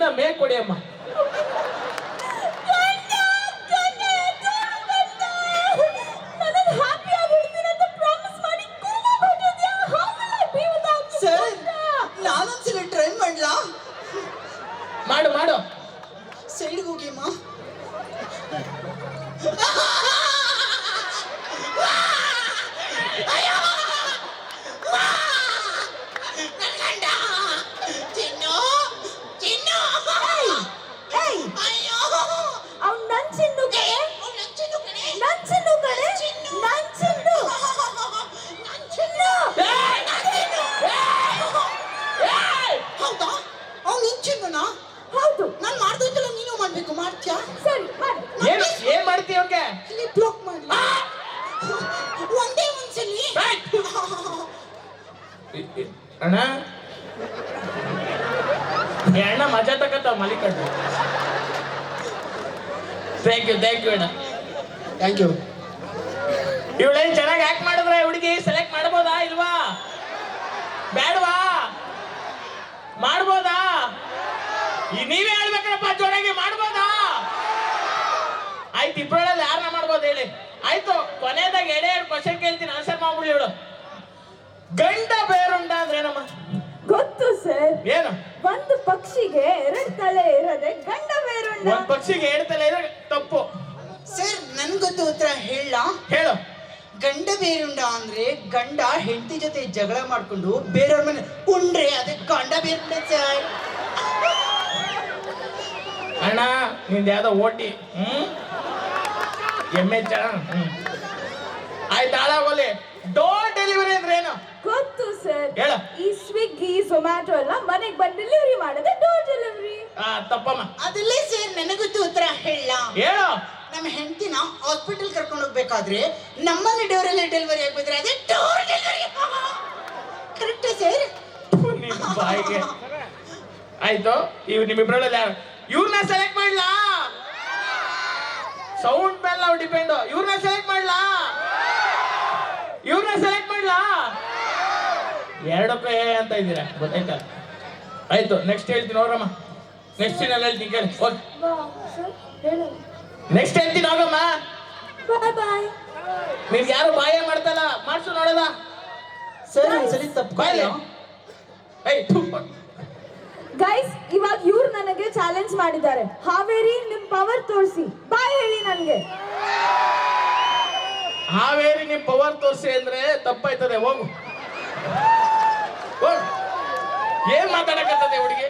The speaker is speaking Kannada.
ಇಲ್ಲಿಂದ ಮೇ ಕೊಡಿ ಅಮ್ಮ ಸರ್ ನಾನೊಂದ್ಸಲ ಟ್ರೈ ಮಾಡ್ಲಾ ಮಾಡು ಮಾಡು ಸೈಡ್ಗೆ ಹೋಗಿ ಅಮ್ಮ ಮಾಡ್ತ್ಯಾ? ಸರಿ ಮಾಡಿ. ಏನು ಏನ್ ಮಾಡ್ತೀಯ ಓಕೆ ಇಲ್ಲಿ ಬ್ಲಾಕ್ ಮಾಡಿ ಒಂದೇ ಒಂದ್ಸಲಿ. ಅಣ್ಣ? ಅಣ್ಣ ಮಜಾ ತಗತ್ತ ಮಲಿಕಟ್ಟು ಥ್ಯಾಂಕ್ ಯು ಥ್ಯಾಂಕ್ ಯು ಅಣ್ಣ. ಥ್ಯಾಂಕ್ ಯು ಇವಳೇನ್ ಚೆನ್ನಾಗಿ ಆಕ್ಟ್ ಮಾಡಿದ್ರೆ ಹುಡುಗಿ ಸೆಲೆಕ್ಟ್ ಮಾಡ್ಬೋದಾ ಇಲ್ವಾ? ಬೇಡವಾ ಮಾಡ್ಬೋದಾ? ಈ ನೀವೇ ಹೇಳ್ಬೇಕಪ್ಪ ಜೋರಾಗಿ ಮಾಡ್ಬೋದಾ? ಆಯ್ತು ಇಬ್ಬರಲ್ಲಿ ಯಾರನ್ನ ಮಾಡ್ಬೋದು ಹೇಳಿ. ಆಯ್ತು ಕೊನೆಯದಾಗ ಎಡೆ ಎರಡು ಕ್ವಶನ್ ಕೇಳ್ತೀನಿ ಆನ್ಸರ್ ಮಾಡ್ಬಿಡಿ ಇವಳು ಗಂಡ ಬೇರುಂಡ ಅಂದ್ರೆ ಏನಮ್ಮ? ಗೊತ್ತು ಸರ್. ಏನು? ಒಂದು ಪಕ್ಷಿಗೆ ಎರಡು ತಲೆ ಇರದೆ ಗಂಡ ಬೇರುಂಡ. ಒಂದು ಪಕ್ಷಿಗೆ ಎರಡು ತಲೆ ಇರೋ ತಪ್ಪು. ಸರ್ ನನ್ ಗೊತ್ತು ಉತ್ತರ ಹೇಳ. ಹೇಳು. ಗಂಡ ಬೇರುಂಡ ಅಂದ್ರೆ ಗಂಡ ಹೆಂಡತಿ ಜೊತೆ ಜಗಳ ಮಾಡ್ಕೊಂಡು ಬೇರೆಯವ್ರ ಮನೆ ಉಂಡ್ರೆ ಅದಕ್ಕೆ ಗಂಡ ಬೇರುಂಡ ಸರ್. ಅಣ್ಣ ನಿಂದ ಯಾವ್ದೋ ಓಟಿ ಹ್ಮ್? ಎಂ ಚಾ ಹ್ಮ್. ಆಯ್ತು ಹಾಳಾಗೋಲಿ ಡೋರ್ ಡೆಲಿವರಿ ಅಂದ್ರೆ ಏನು? ಗೊತ್ತು ಸರ್. ಹೇಳ. ಈ ಸ್ವಿಗ್ಗಿ ಝೊಮ್ಯಾಟೊ ಎಲ್ಲ ಮನೆಗೆ ಬಂದು ಡೆಲಿವರಿ ಮಾಡದೆ ಡೋರ್ ಡೆಲಿವರಿ ಆ ತಪ್ಪಮ್ಮ. ಅದಲ್ಲೇ ಸರ್ ನನಗೊತ್ತು ಉತ್ತರ ಹೇಳ. ಹೇಳು. ನಮ್ಮ ಹೆಂಡತಿನ ಹಾಸ್ಪಿಟಲ್ ಕರ್ಕೊಂಡು ಹೋಗ್ಬೇಕಾದ್ರೆ ನಮ್ಮಲ್ಲಿ ಡೋರಲ್ಲಿ ಡೆಲಿವರಿ ಆಗ್ಬಿಟ್ರೆ ಅದೇ ಡೋರ್ ಡೆಲಿವರಿ ಕರೆಕ್ಟ್ ಸರ್? ನಿಮ್ ಬಾಯಿಗೆ. ಆಯ್ತು ಇವ್ ನಿಮ್ಮಿಬ್ರಲ್ಲಿ ಯಾರು ಇವ್ರನ್ನ ಸೆಲೆಕ್ಟ್ ಮಾಡ್ಲಾ? ಸೌಂಡ್ ಮೇಲೆ ನಾವು ಡಿಪೆಂಡ್ ಇವ್ರನ್ನ ಸೆಲೆಕ್ಟ್ ಮಾಡ್ಲಾ? ಇವ್ರನ್ನ ಸೆಲೆಕ್ಟ್ ಮಾಡ್ಲಾ? ಎರಡಕ್ಕೂ ಏ ಅಂತ ಇದ್ದೀರಾ? ಗೊತ್ತಾಯ್ತಾ? ಆಯ್ತು ನೆಕ್ಸ್ಟ್ ಹೇಳ್ತೀನಿ ನೋಡ್ರಮ್ಮ ನೆಕ್ಸ್ಟ್ ಸೀನಲ್ಲಿ ಹೇಳ್ತೀನಿ ಕೇಳಿ. ನೆಕ್ಸ್ಟ್ ಹೇಳ್ತೀನಿ ಹೋಗಮ್ಮ. ನೀವ್ ಯಾರು ಬಾಯ ಮಾಡ್ತಲ್ಲ? ಮಾಡ್ಸು ನೋಡಲ್ಲ ಸರಿ ಸರಿ ತಪ್ಪು ಬಾಯ್ಲೆ ಏಯ್. ಗೈಸ್ ಇವಾಗ ಇವ್ರು ನನಗೆ ಚಾಲೆಂಜ್ ಮಾಡಿದ್ದಾರೆ. ಹಾವೇರಿ ನಿಮ್ ಪವರ್ ತೋರಿಸಿ. ಬಾಯ್ ಹೇಳಿ ಹಾವೇರಿ ನಿಮ್ ಪವರ್ ತೋರಿಸಿ ಅಂದ್ರೆ ತಪ್ಪಾಯ್ತದೆ ಹೋಗು. ಏನ್ ಮಾತಾಡಕತ್ತದೆ ಹುಡುಗಿ?